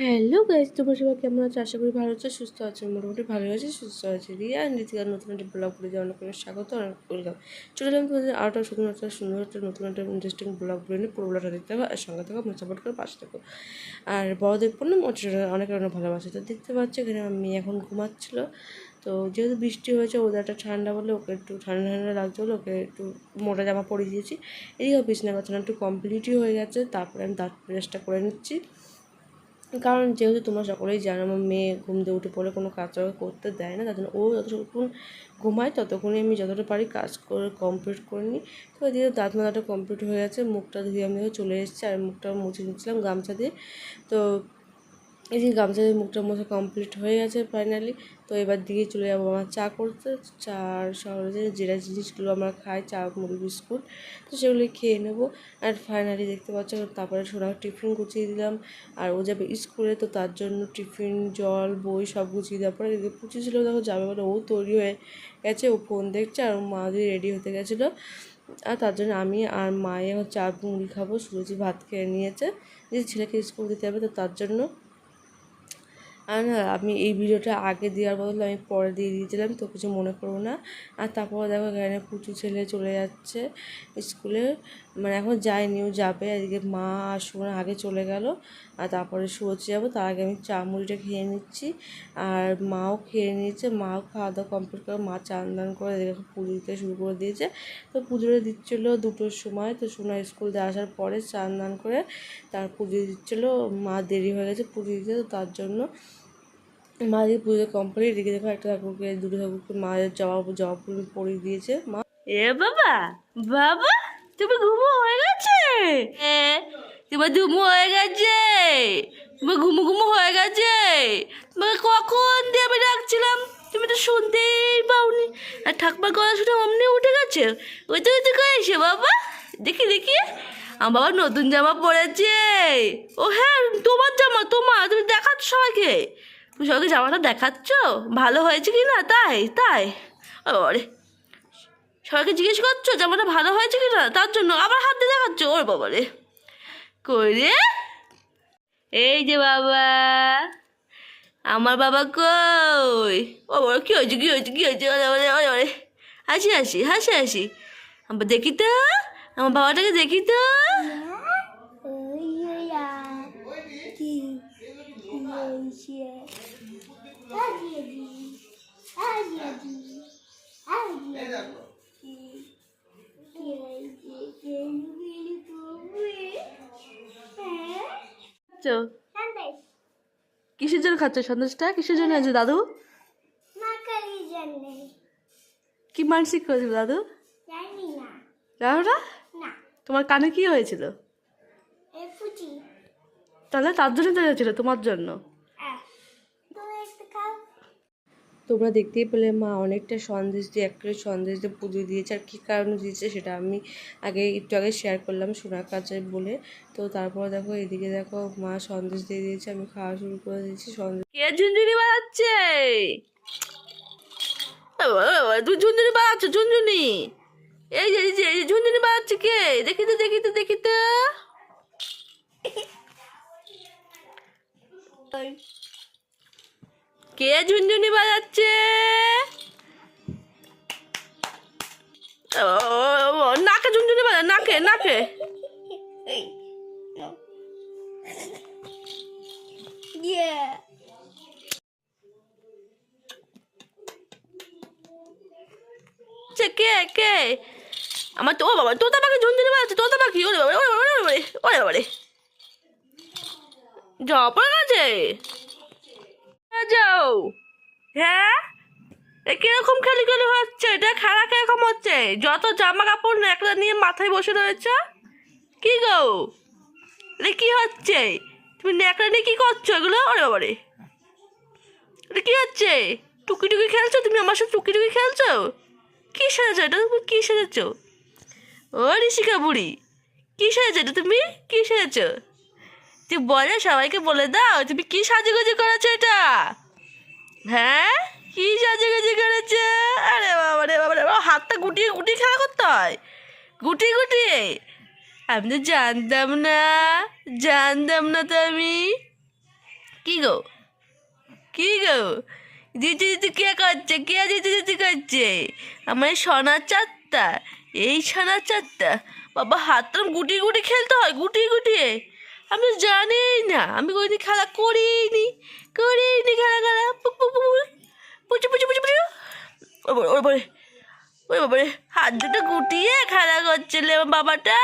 Hello guys তোমার সবাই কেমন আছে? আশা করি ভালো আছে, সুস্থ আছে, মোটামুটি ভালো আছে, সুস্থ আছে। রিয়া অ্যান্ড ঋতিকার নতুন একটা ব্লগ করে যাওয়ার অনেক স্বাগত অনেক ওয়েলকাম। চলে এলাম তোমাদের আরও একটা সুন্দর একটা নতুন একটা ইন্টারেস্টিং ব্লগ করে নিয়ে পুরো দেখতে হবে আর সঙ্গে থাকো সাপোর্ট করে পাশে থাকো। আর বড় দেখব না মোট অনেক অনেক ভালোবাসে। তো দেখতে পাচ্ছি এখানে মেয়ে এখন ঘুমাচ্ছিলো। তো যেহেতু বৃষ্টি হয়েছে ওদেরটা ঠান্ডা বলে ওকে একটু ঠান্ডা ঠান্ডা লাগছে বলে ওকে একটু মোটা জামা পরিয়ে দিয়েছি। এদিকে বিছনা কথা একটু কমপ্লিটই হয়ে গেছে। তারপরে আমি দাঁত ব্রাশটা করে নিচ্ছি। কারণ যেহেতু তোমার সকলেই জানো, আমার মেয়ে ঘুম দিয়ে উঠে পড়লে কোনো কাজ করতে দেয় না, তার জন্য ও যতক্ষণ ঘুমায় ততক্ষণই আমি যতটা পারি কাজ করে কমপ্লিট করে নিই। তো এদিকে দাঁত মাথাটা কমপ্লিট হয়ে গেছে, মুখটা ধুয়ে আমি চলে এসেছি আর মুখটা মুছে নিচ্ছিলাম গামছা দিয়ে। তো এই যে গামছা দিয়ে মুখটা মোছা কমপ্লিট হয়ে গেছে ফাইনালি তো এবার দিকে চলে যাব আমার চা করতে। চা শহরে যেটা জিনিসগুলো আমরা খাই, চা, মুড়ি, বিস্কুট, তো সেগুলো খেয়ে নেব। আর ফাইনালি দেখতে পাচ্ছ, তারপরে সোনা টিফিন গুছিয়ে দিলাম। আর ও যাবে স্কুলে, তো তার জন্য টিফিন, জল, বই সব গুছিয়ে দেওয়ার পরে পুচি ছিল, দেখো যাবে বলে ও তৈরি হয়ে গেছে, ও ফোন দেখছে আর মা দিয়ে রেডি হতে গেছিল। আর তার জন্য আমি আর মায়ে চা মুড়ি খাব সুরজি ভাত খেয়ে নিয়েছে। যে ছেলেকে স্কুল দিতে হবে, তো তার জন্য আর না, আমি এই ভিডিওটা আগে দেওয়ার বদলে আমি পরে দিয়ে দিয়েছিলাম, তো কিছু মনে করব না। আর তারপর দেখো এখানে পুচু ছেলে চলে যাচ্ছে স্কুলে। মানে এখন যায়নি, ও যাবে। এদিকে মা আর সুমন আগে চলে গেল, আর তারপরে শুয়েছে যাব। তার আগে আমি চা মুড়িটা খেয়ে নিচ্ছি। আর মাও খেয়ে নিয়েছে। মাও খাওয়া দাওয়া কমপ্লিট করে মা চান দান করে এদিকে পুজো দিতে শুরু করে দিয়েছে। তো পুজোটা দিচ্ছিল দুটোর সময়। তো সোনা স্কুল দিয়ে আসার পরে চান দান করে তার পুজো দিচ্ছিল। মা দেরি হয়ে গেছে পুজো দিতে, তো তার জন্য মা দিয়ে পুজো কমপ্লিট রেখে দেখো একটা ঠাকুরকে দুটো ঠাকুরকে মায়ের জবাব জবাব পরিয়ে দিয়েছে, মা। এ বাবা বাবা, তুমি ঘুমো হয়ে গেছে? তোমার ঘুমো হয়ে গেছে? তোমার ঘুমো ঘুমো হয়ে গেছে? তোমাকে কখন দিয়ে আমি ডাকছিলাম? তুমি তো শুনতেই পাওনি। আর ঠাকুমার গলা শুনে অমনি উঠে গেছে? ওই তো ওই তো কয়েছে বাবা, দেখি দেখি। আমার বাবা নতুন জামা পরেছে। ও হ্যাঁ তোমার জামা, তোমার, তুমি দেখাচ্ছ সবাইকে। সবাইকে জামাটা দেখাচ্ছ? ভালো হয়েছে কি না? তাই তাই। ওরে সবাইকে জিজ্ঞেস করছ জামাটা ভালো হয়েছে কি না? তার জন্য আবার হাত দিয়ে দেখাচ্ছ? ওর বাবা রে কই রে? এই যে বাবা। আমার বাবা কই? ও বাবা, কী হয়েছে কী হয়েছে কী হয়েছে? ওরে ওরে ওরে ওরে হাসি হাসি হাসি হাসি। আমার দেখি তো। আমার বাবাটাকে দেখি তো। খাচ্ছ কিসের জন্য খাচ্ছ সন্দেশটা কিসের জন্য আছে দাদু? কি মানসিক করেছিল দাদু? জানো না তোমার কানে কি হয়েছিল? তাহলে তার জন্য তো হয়েছিল তোমার জন্য। তোমরা দেখতেই পেলে মা অনেকটা সন্দেশ দিয়ে এক প্লেট সন্দেশ দিয়ে পুজো দিয়েছে। আর কী কারণে দিয়েছে সেটা আমি আগে একটু আগে শেয়ার করলাম সোনার কাছে বলে। তো তারপর দেখো এদিকে দেখো মা সন্দেশ দিয়ে দিয়েছে আমি খাওয়া শুরু করে দিয়েছি সন্দেশ কে ঝুনঝুনি বাজাচ্ছে তুই ঝুনঝুনি বাজাচ্ছ ঝুনঝুনি। এই যে এই যে ঝুনঝুনি বাজাচ্ছে কে? দেখি তো দেখি তো দেখি তো কে ঝুনঝুনি বাজাচ্ছে? নাকে ঝুনঝুনি বাজা নাকে নাকে। Yeah. কে কে? আমার তো বাবা তোতা পাখি ঝুনঝুনি বাজাচ্ছে তোতা পাখি ওরে বাবা ওরে বাবা ওরে বাবা ওরে বাবা রে পড়ে গেছে। হ্যাঁ? কীরকম খেলি খেলি হচ্ছে? এটা খেলা কীরকম হচ্ছে? যত জামা কাপড় না, একটা নিয়ে মাথায় বসে রয়েছে? কি গো? এটা কি হচ্ছে? তুমি ন্যাকড়া নিয়ে কি করছ? এগুলো ওরে বাবা রে এটা কি হচ্ছে? টুকি টুকি খেলছো? তুমি আমার সাথে টুকি টুকি খেলছো? কি সেরেছো এটা তুমি কি সেরেছো ও ঋষিকা বুড়ি, কি সেরেছো এটা তুমি? কি সেরেছো তুই বলে সবাইকে বলে দাও, তুমি কি সাজুগুজু করেছ এটা? হ্যাঁ? কি সাজুগুজু করেছ? আরে বাবা রে বাবা রে বাবা, হাতটা গুটিয়ে গুটিয়ে খেলা করতে হয়? গুটিয়ে গুটিয়ে? আমি তো জানতাম না জানতাম না তো আমি। কি গো? কি গো? দিদি দিদি কে করছে? কে দিদি দিদি করছে? আমার সোনার চারটা এই সোনার চারটা বাবা হাতটা গুটি গুটি খেলতে হয় গুটি গুটিয়ে। আমি জানি না আমি কোনোদিন খেলা করিনি করিনি খেলা খেলা। পুচু পুচু পুচু পুচু। ওই বাবা, ওই বাবারে হাত দুটো গুটিয়ে খেলা করছিলে বাবাটা।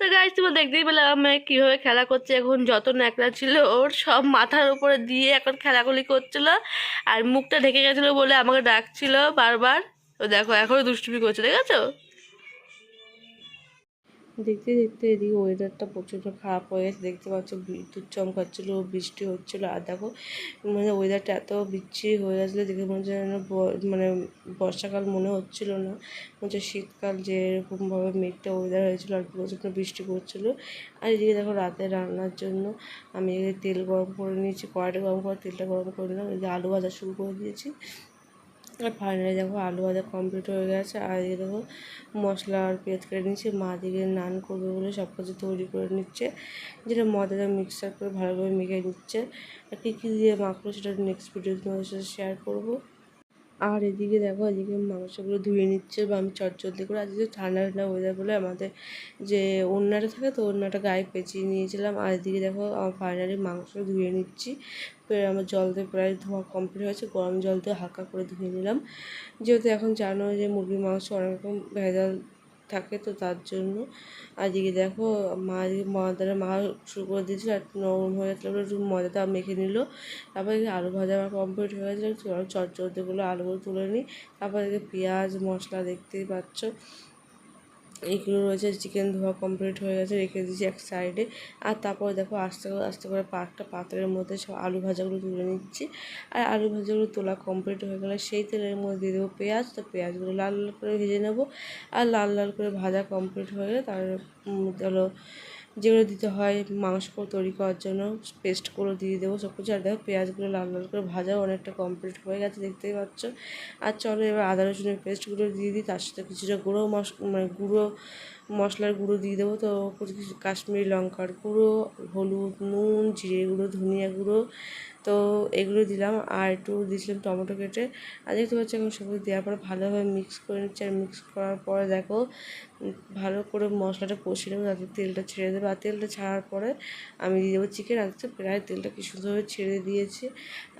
তো গাইজ তুমি দেখতেই পেলে আমি কীভাবে খেলা করছে এখন যত ন্যাকড়া ছিল ওর সব মাথার উপরে দিয়ে এখন খেলাগুলি করছিল। আর মুখটা ঢেকে গেছিল বলে আমাকে ডাকছিল বারবার। তো দেখো এখনও দুষ্টুমি করছে দেখেছ? দেখতে দেখতে এদিকে ওয়েদারটা প্রচণ্ড খারাপ হয়ে গেছে। দেখতে পাচ্ছ, বিদ্যুৎ চমকাচ্ছিলো, বৃষ্টি হচ্ছিল, আর দেখো মানে ওয়েদারটা এত বিচ্ছিরি হয়ে গেছিল দেখে মনে হচ্ছে মানে বর্ষাকাল মনে হচ্ছিল না। মনে হচ্ছে শীতকাল যে এরকমভাবে মেঘটা ওয়েদার হয়েছিলো আর প্রচণ্ড বৃষ্টি পড়ছিলো। আর এদিকে দেখো, রাতে রান্নার জন্য আমি তেল গরম করে নিয়েছি, কড়াইটা গরম করে তেলটা গরম করে নিলাম, এদিকে আলু ভাজা শুরু করে দিয়েছি। আর ফাইনালি দেখো আলু ভাজা কমপ্লিট হয়ে গেছে। আর এদিকে দেখো মশলা আর পেঁয়াজ কেটে নিচ্ছে মা দিকে নান করবে বলে সব কিছু তৈরি করে নিচ্ছে। যেটা ময়দাটা মিক্সার করে ভালোভাবে মেখে নিচ্ছে। আর কী কী দিয়ে মাখলো সেটা নেক্সট ভিডিও তোমাদের সাথে শেয়ার করব। আর এদিকে দেখো, এদিকে মাংসগুলো ধুয়ে নিচ্ছে বা আমি চটচলদি করে, আজকে ঠান্ডা ঠান্ডা ওয়েদার বলে আমাদের যে ওড়নাটা থাকে তো ওড়নাটা গায়ে পেঁচিয়ে নিয়েছিলাম। আর এদিকে দেখো, আমার ফাইনালি মাংস ধুয়ে নিচ্ছি। আমার জল দিয়ে প্রায় ধোয়া কমপ্লিট হয়েছে, গরম জল দিয়ে হালকা করে ধুয়ে নিলাম। যেহেতু এখন জানো যে মুরগির মাংস অনেক রকম ভেজাল থাকে তো তার জন্য। আজকে দেখো, মা ময়দাটা, মা শুরু করে দিয়েছিল আর নরম হয়ে গেছিল। একটু ময়দাটা মেখে নিল। তারপর আলু ভাজা আমার কমপ্লিট হয়ে গেছিল। চলো চটচড়িগুলো আলুগুলো তুলে নিই। তারপর পেঁয়াজ মশলা দেখতেই পাচ্ছ। এইগুলো রয়েছে চিকেন ধোয়া কমপ্লিট হয়ে গেছে, রেখে দিয়েছি এক সাইডে আর তারপরে দেখো আস্তে করে আস্তে করে পাকটা পাত্রের মধ্যে সব আলু ভাজাগুলো তুলে নিচ্ছি। আর আলু ভাজাগুলো তোলা কমপ্লিট হয়ে গেলে সেই তেলের মধ্যে দিয়ে দেবো পেঁয়াজ। তো পেঁয়াজগুলো লাল লাল করে ভেজে নেব। আর লাল লাল করে ভাজা কমপ্লিট হয়ে গেলে তার হলো যেগুলো দিতে হয় মাংস তৈরি করার জন্য পেস্টগুলো দিয়ে দেবো সব কিছু আর দেখো পেঁয়াজগুলো লাল লাল করে ভাজাও অনেকটা কমপ্লিট হয়ে গেছে, দেখতেই পাচ্ছ। আর চলো এবার আদা রসুনের পেস্টগুলো দিয়ে দিই, তার সাথে কিছুটা গুঁড়ো মশ মানে গুঁড়ো, মশলার গুঁড়ো দিয়ে দেবো। তো কিছু কাশ্মীরি লঙ্কার গুঁড়ো, হলুদ, নুন, জিরে গুঁড়ো, ধনিয়া গুঁড়ো তো এগুলো দিলাম আর একটু দিয়েছিলাম টমেটো কেটে। আর দেখতে পাচ্ছি এখন সব দেওয়ার পরে ভালোভাবে মিক্স করে নিচ্ছি। আর মিক্স করার পরে দেখো, ভালো করে মশলাটা কষিয়ে নেব যাতে তেলটা ছেড়ে দেবে। আর তেলটা ছাড়ার পরে আমি দিয়ে দেবো চিকেন দেখছ প্রায় তেলটা কি সুন্দরভাবে ছেড়ে দিয়েছে।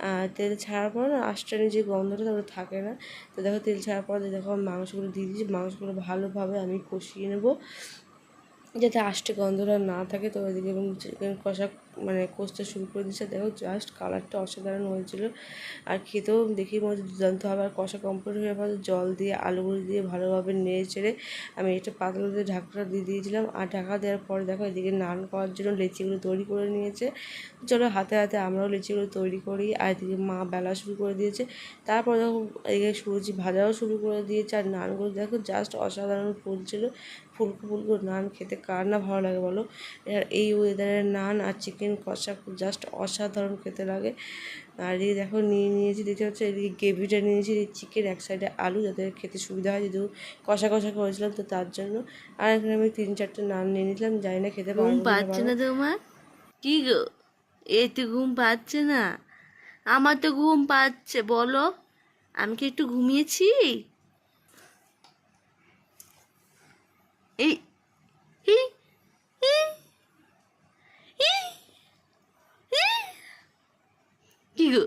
আর তেল ছাড়ার পর আষ্টানি যে গন্ধটা তারপরে থাকে না। তো দেখো তেল ছাড়ার পর দেখো মাংসগুলো দিয়ে দিয়েছি। মাংসগুলো ভালোভাবে আমি কষিয়ে নেব। যাতে আষ্টে গন্ধটা না থাকে, তো ওইদিকে এবং চিকেন কষা মানে কষতে শুরু করে দিচ্ছে দেখো জাস্ট কালারটা অসাধারণ হয়েছিল। আর খেতেও দেখি হচ্ছে দুর্দান্ত। হবে আর কষা কমপ্লিট হয়ে পরে জল দিয়ে আলুগুলো দিয়ে ভালোভাবে নেড়ে চেড়ে আমি এটা পাতলা দিয়ে ঢাকনা দিয়ে দিয়েছিলাম। আর ঢাকা দেওয়ার পরে দেখো এদিকে নান করার জন্য লেচিগুলো তৈরি করে নিয়েছে। চলো হাতে হাতে আমরাও লিচিগুলো তৈরি করি। আর এদিকে মা বেলা শুরু করে দিয়েছে। তারপর দেখো এদিকে সুজি ভাজাও শুরু করে দিয়েছে। আর নানগুলো দেখো জাস্ট অসাধারণ ফুলছিল। ফুলকো ফুলকো নান খেতে কার না ভালো লাগে বলো? এই ওয়েদারের নান আর চিকেন কষা জাস্ট অসাধারণ খেতে লাগে। আর এই দেখো নিয়ে নিয়েছি দেখতে হচ্ছে এদিকে গ্রেভিটা নিয়েছি চিকেন এক সাইডে আলু যাতে খেতে সুবিধা হয় যেহেতু কষা কষা করেছিলাম তো তার জন্য। আর এখানে আমি তিন চারটে নান নিয়ে নিয়েছিলাম জানি না খেতে পারব না পাচ্ছে না তোমার? কি গো? এই তো ঘুম পাচ্ছে না? আমার তো ঘুম পাচ্ছে বলো। আমি কি একটু ঘুমিয়েছি? এই কি গো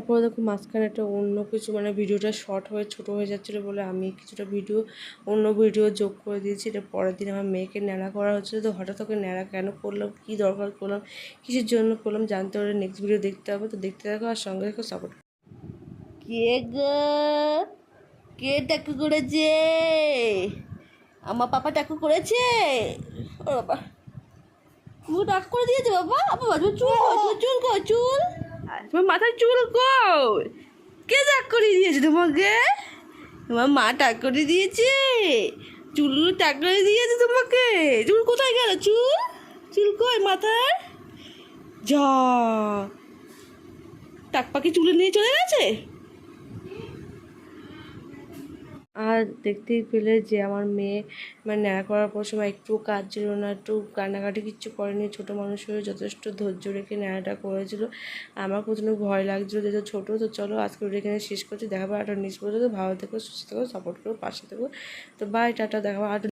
তারপরে দেখো মাঝখানে একটা অন্য কিছু মানে ভিডিওটা শর্ট হয়ে, ছোট হয়ে যাচ্ছিল বলে আমি কিছুটা ভিডিও অন্য ভিডিও যোগ করে দিয়েছি। এটা পরের দিন আমার মেয়েকে ন্যাড়া করা হচ্ছিল। তো হঠাৎ ওকে ন্যাড়া কেন করলাম? কী দরকার করলাম? কিসের জন্য করলাম? জানতে হলে নেক্সট ভিডিও দেখতে হবে। তো দেখতে থাকো আর সঙ্গে দেখো সাপোর্ট কে কে টাকু করেছে? আমার পাপা টাকু করেছে? ও বাবা। মুখ ডাক করে দিয়েছে বাবা? বাবা চুল? চুল চুল। তোমার মাথায় চুল কে ডাক করে দিয়েছে তোমাকে? তোমার মা টাক করে দিয়েছে। চুল টাক করে দিয়েছে তোমাকে। চুল কোথায় গেল চুল? চুল কই মাথার যা। টাক পাখি চুলে নিয়ে চলে গেছে? আর দেখতেই পেলে যে আমার মেয়ে মানে ন্যাড়া করার পর সময় একটু কাজ ছিল না, একটু কান্নাকাটি কিচ্ছু করেনি। ছোটো মানুষ হয়ে যথেষ্ট ধৈর্য রেখে ন্যাড়াটা করেছিল। আমার প্রচণ্ড ভয় লাগছিল যেহেতু ছোটো, তো চলো আজকে এখানে শেষ করছি। দেখাবো একটা নিজ পর্যন্ত ভালো থেকো, সুস্থ থাকো সাপোর্ট করো, পাশে থেকো। তো বাই টাটা দেখাবো আর